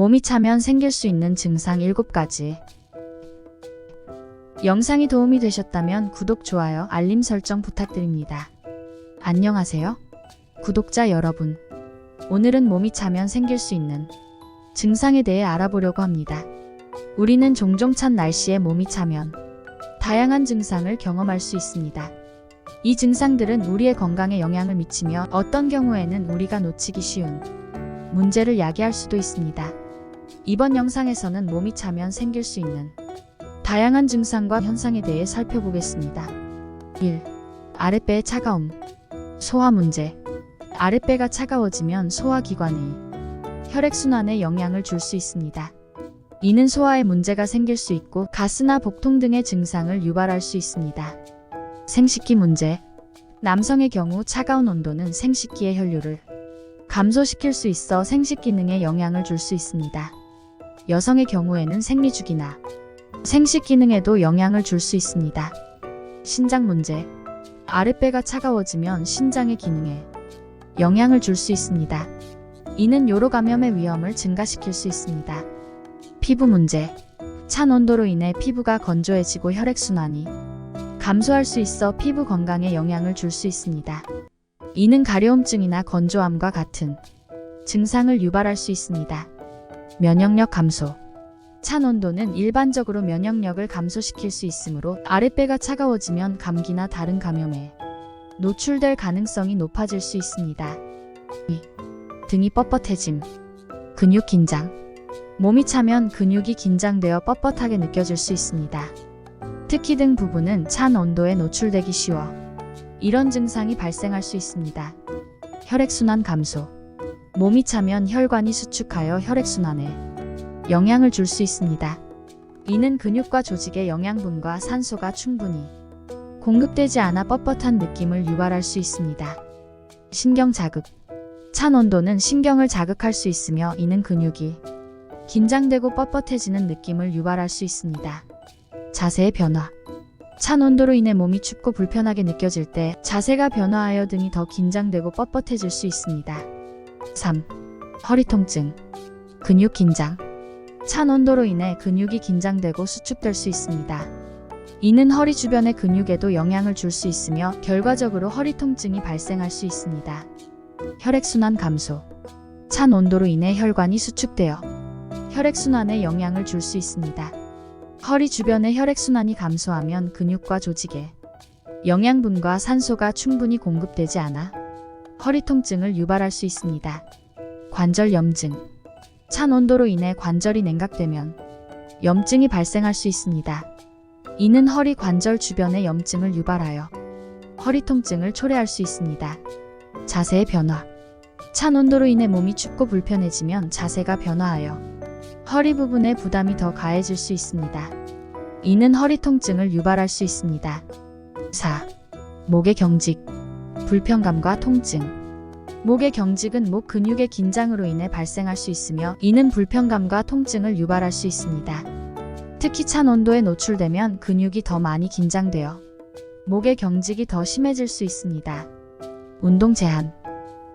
몸이 차면 생길 수 있는 증상 7가지. 영상이 도움이 되셨다면 구독, 좋아요, 알림 설정 부탁드립니다. 안녕하세요. 구독자 여러분. 오늘은 몸이 차면 생길 수 있는 증상에 대해 알아보려고 합니다. 우리는 종종 찬 날씨에 몸이 차면 다양한 증상을 경험할 수 있습니다. 이 증상들은 우리의 건강에 영향을 미치며 어떤 경우에는 우리가 놓치기 쉬운 문제를 야기할 수도 있습니다. 이번 영상에서는 몸이 차면 생길 수 있는 다양한 증상과 현상에 대해 살펴보겠습니다. 1. 아랫배의 차가움. 소화 문제. 아랫배가 차가워지면 소화기관의 혈액순환에 영향을 줄 수 있습니다. 이는 소화에 문제가 생길 수 있고 가스나 복통 등의 증상을 유발할 수 있습니다. 생식기 문제. 남성의 경우 차가운 온도는 생식기의 혈류를 감소시킬 수 있어 생식 기능에 영향을 줄 수 있습니다. 여성의 경우에는 생리주기나 생식 기능에도 영향을 줄 수 있습니다. 신장 문제. 아랫배가 차가워지면 신장의 기능에 영향을 줄 수 있습니다. 이는 요로 감염의 위험을 증가시킬 수 있습니다. 피부 문제. 찬 온도로 인해 피부가 건조해지고 혈액순환이 감소할 수 있어 피부 건강에 영향을 줄 수 있습니다. 이는 가려움증이나 건조함과 같은 증상을 유발할 수 있습니다. 면역력 감소. 찬 온도는 일반적으로 면역력을 감소시킬 수 있으므로 아랫배가 차가워지면 감기나 다른 감염에 노출될 가능성이 높아질 수 있습니다. 2. 등이 뻣뻣해짐. 근육 긴장. 몸이 차면 근육이 긴장되어 뻣뻣하게 느껴질 수 있습니다. 특히 등 부분은 찬 온도에 노출되기 쉬워 이런 증상이 발생할 수 있습니다. 혈액순환 감소. 몸이 차면 혈관이 수축하여 혈액순환에 영향을 줄 수 있습니다. 이는 근육과 조직의 영양분과 산소가 충분히 공급되지 않아 뻣뻣한 느낌을 유발할 수 있습니다. 신경 자극. 찬 온도는 신경을 자극할 수 있으며 이는 근육이 긴장되고 뻣뻣해지는 느낌을 유발할 수 있습니다. 자세의 변화. 찬 온도로 인해 몸이 춥고 불편하게 느껴질 때 자세가 변화하여 등이 더 긴장되고 뻣뻣해질 수 있습니다. 3. 허리 통증. 근육 긴장. 찬 온도로 인해 근육이 긴장되고 수축될 수 있습니다. 이는 허리 주변의 근육에도 영향을 줄 수 있으며 결과적으로 허리 통증이 발생할 수 있습니다. 혈액순환 감소. 찬 온도로 인해 혈관이 수축되어 혈액순환에 영향을 줄 수 있습니다. 허리 주변의 혈액순환이 감소하면 근육과 조직에 영양분과 산소가 충분히 공급되지 않아 허리 통증을 유발할 수 있습니다. 관절 염증. 찬 온도로 인해 관절이 냉각되면 염증이 발생할 수 있습니다. 이는 허리 관절 주변의 염증을 유발하여 허리 통증을 초래할 수 있습니다. 자세의 변화. 찬 온도로 인해 몸이 춥고 불편해지면 자세가 변화하여 허리 부분에 부담이 더 가해질 수 있습니다. 이는 허리 통증을 유발할 수 있습니다. 4. 목의 경직. 불편감과 통증. 목의 경직은 목 근육의 긴장으로 인해 발생할 수 있으며 이는 불편감과 통증을 유발할 수 있습니다. 특히 찬 온도에 노출되면 근육이 더 많이 긴장되어 목의 경직이 더 심해질 수 있습니다. 운동 제한.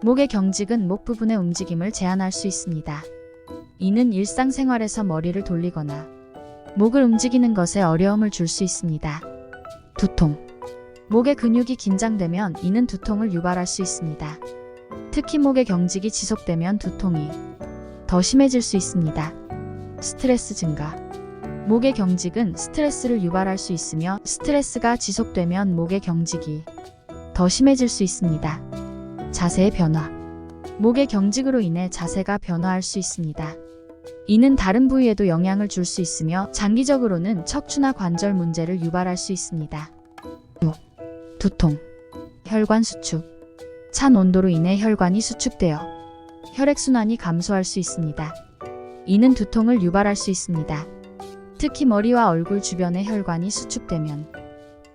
목의 경직은 목 부분의 움직임을 제한할 수 있습니다. 이는 일상생활에서 머리를 돌리거나 목을 움직이는 것에 어려움을 줄 수 있습니다. 두통. 목의 근육이 긴장되면 이는 두통을 유발할 수 있습니다. 특히 목의 경직이 지속되면 두통이 더 심해질 수 있습니다. 스트레스 증가. 목의 경직은 스트레스를 유발할 수 있으며 스트레스가 지속되면 목의 경직이 더 심해질 수 있습니다. 자세의 변화. 목의 경직으로 인해 자세가 변화할 수 있습니다. 이는 다른 부위에도 영향을 줄 수 있으며 장기적으로는 척추나 관절 문제를 유발할 수 있습니다. 5. 두통. 혈관 수축. 찬 온도로 인해 혈관이 수축되어 혈액순환이 감소할 수 있습니다. 이는 두통을 유발할 수 있습니다. 특히 머리와 얼굴 주변의 혈관이 수축되면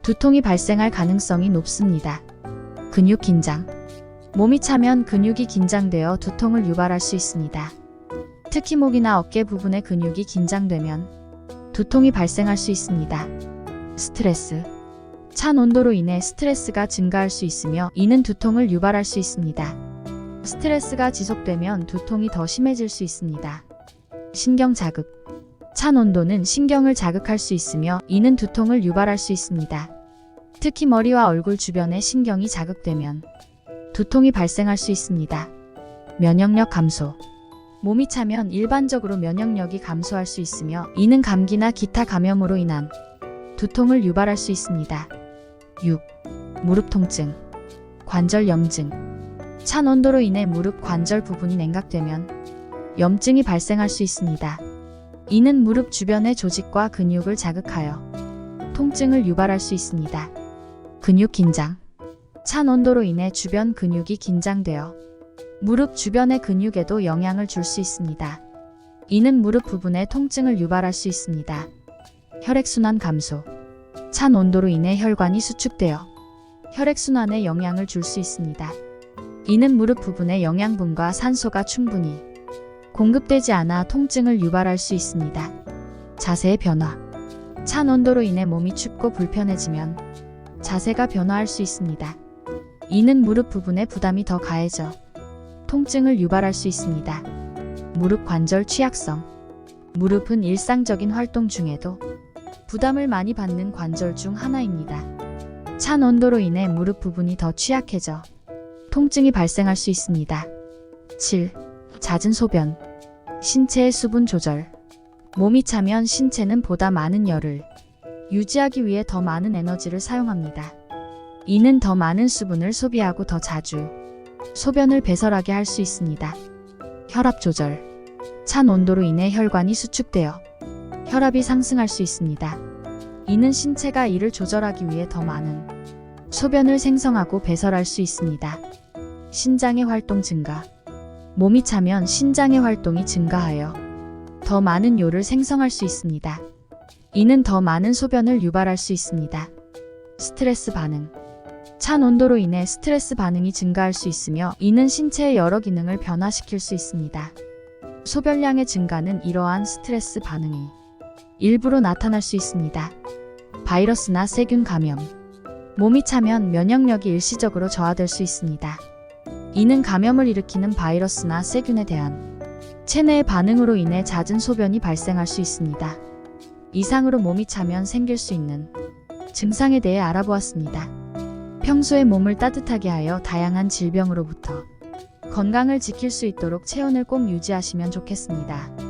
두통이 발생할 가능성이 높습니다. 근육 긴장. 몸이 차면 근육이 긴장되어 두통을 유발할 수 있습니다. 특히 목이나 어깨 부분의 근육이 긴장되면 두통이 발생할 수 있습니다. 스트레스. 찬 온도로 인해 스트레스가 증가할 수 있으며 이는 두통을 유발할 수 있습니다. 스트레스가 지속되면 두통이 더 심해질 수 있습니다. 신경 자극. 찬 온도는 신경을 자극할 수 있으며 이는 두통을 유발할 수 있습니다. 특히 머리와 얼굴 주변에 신경이 자극되면 두통이 발생할 수 있습니다. 면역력 감소. 몸이 차면 일반적으로 면역력이 감소할 수 있으며 이는 감기나 기타 감염으로 인한 두통을 유발할 수 있습니다. 6. 무릎 통증. 관절 염증. 찬 온도로 인해 무릎 관절 부분이 냉각되면 염증이 발생할 수 있습니다. 이는 무릎 주변의 조직과 근육을 자극하여 통증을 유발할 수 있습니다. 근육 긴장. 찬 온도로 인해 주변 근육이 긴장되어 무릎 주변의 근육에도 영향을 줄 수 있습니다. 이는 무릎 부분에 통증을 유발할 수 있습니다. 혈액순환 감소. 찬 온도로 인해 혈관이 수축되어 혈액순환에 영향을 줄 수 있습니다. 이는 무릎 부분에 영양분과 산소가 충분히 공급되지 않아 통증을 유발할 수 있습니다. 자세의 변화. 찬 온도로 인해 몸이 춥고 불편해지면 자세가 변화할 수 있습니다. 이는 무릎 부분에 부담이 더 가해져 통증을 유발할 수 있습니다. 무릎 관절 취약성. 무릎은 일상적인 활동 중에도 부담을 많이 받는 관절 중 하나입니다. 찬 온도로 인해 무릎 부분이 더 취약해져 통증이 발생할 수 있습니다. 7. 잦은 소변. 신체의 수분 조절. 몸이 차면 신체는 보다 많은 열을 유지하기 위해 더 많은 에너지를 사용합니다. 이는 더 많은 수분을 소비하고 더 자주 소변을 배설하게 할 수 있습니다. 혈압 조절. 찬 온도로 인해 혈관이 수축되어 혈압이 상승할 수 있습니다. 이는 신체가 이를 조절하기 위해 더 많은 소변을 생성하고 배설할 수 있습니다. 신장의 활동 증가. 몸이 차면 신장의 활동이 증가하여 더 많은 요를 생성할 수 있습니다. 이는 더 많은 소변을 유발할 수 있습니다. 스트레스 반응. 찬 온도로 인해 스트레스 반응이 증가할 수 있으며 이는 신체의 여러 기능을 변화시킬 수 있습니다. 소변량의 증가는 이러한 스트레스 반응이 일부로 나타날 수 있습니다. 바이러스나 세균 감염. 몸이 차면 면역력이 일시적으로 저하될 수 있습니다. 이는 감염을 일으키는 바이러스나 세균에 대한 체내의 반응으로 인해 잦은 소변이 발생할 수 있습니다. 이상으로 몸이 차면 생길 수 있는 증상에 대해 알아보았습니다. 평소에 몸을 따뜻하게 하여 다양한 질병으로부터 건강을 지킬 수 있도록 체온을 꼭 유지하시면 좋겠습니다.